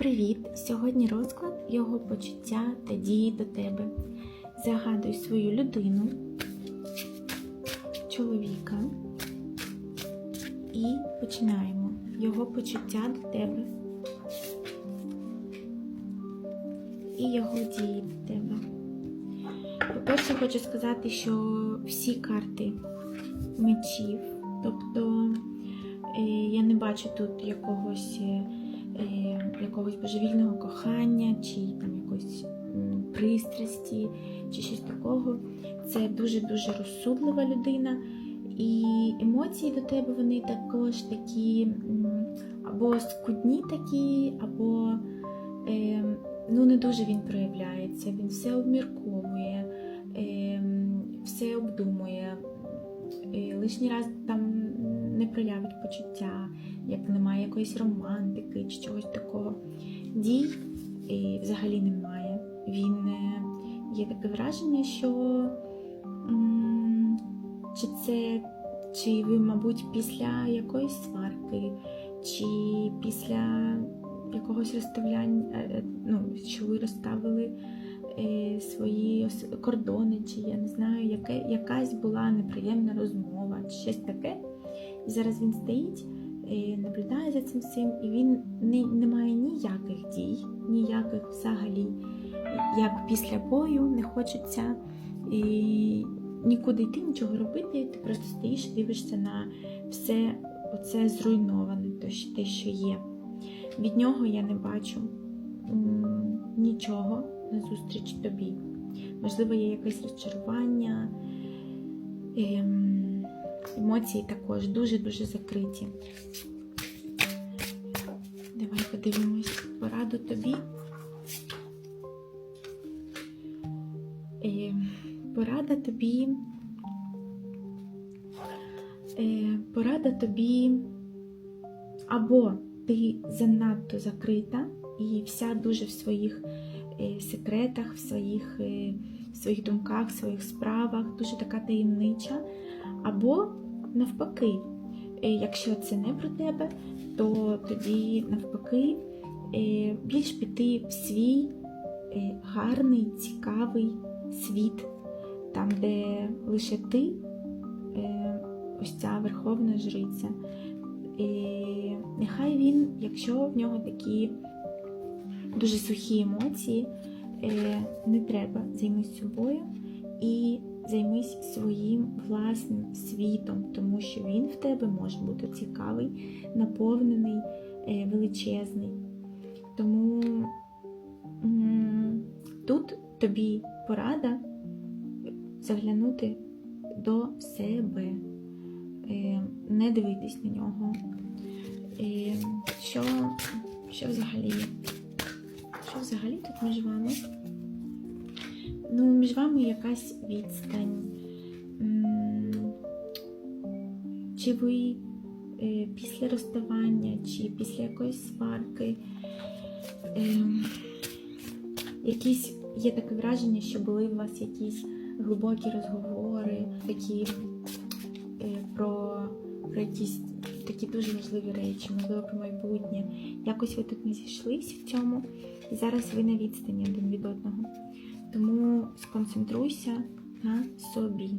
Привіт! Сьогодні розклад його почуття та дії до тебе. Загадуй свою людину, чоловіка і починаємо його почуття до тебе і його дії до тебе. По-перше, хочу сказати, що всі карти мечів, тобто е, я не бачу тут якогось. Е, якогось божевільного кохання, чи там якоїсь пристрасті, чи щось такого. Це дуже-дуже розсудлива людина. І емоції до тебе вони також такі або скудні такі, або е, ну, не дуже він проявляється. Він все обмірковує, е, все обдумує. Е, лишній раз там не проявить почуття, як немає якоїсь романтики чи чогось такого. Дій е, взагалі немає. Він е, є таке враження, що чи це, чи ви, мабуть, після якоїсь сварки, чи після якогось розставляння, е, ну, що ви розставили свої кордони, чи я не знаю, яке, якась була неприємна розмова, чи щось таке. І зараз він стоїть, е, наблюдає за цим всім, і він не, не має ніяких дій, ніяких взагалі, як після бою не хочеться і нікуди йти, нічого робити. Ти просто стоїш і дивишся на все оце зруйноване, те, що є. Від нього я не бачу нічого назустріч тобі. Можливо, є якесь розчарування. Ем, емоції також дуже-дуже закриті. Давай подивимось пораду тобі. Е, порада тобі. Е, порада тобі або ти занадто закрита і вся дуже в своїх е, секретах, в своїх, в своїх думках, в своїх справах, дуже така таємнича. Або навпаки, е, якщо це не про тебе, то тоді навпаки е, більш піти в свій е, гарний, цікавий світ, там, де лише ти, ось ця верховна жриця. І нехай він, якщо в нього такі дуже сухі емоції, не треба займись собою і займись своїм власним світом, тому що він в тебе може бути цікавий, наповнений, е, величезний. Тому тут тобі порада заглянути до себе, е, не дивитись на нього. Е, Що, що взагалі? Що взагалі тут між вами? Ну, між вами якась відстань. Чи ви е, після розставання, чи після якоїсь сварки. Ем, якісь є таке враження, що були у вас якісь глибокі розговори, такі е, про, про якісь такі дуже важливі речі, можливо, про майбутнє. Якось ви тут не зійшлись в цьому, і зараз ви на відстані один від одного. Тому сконцентруйся на собі.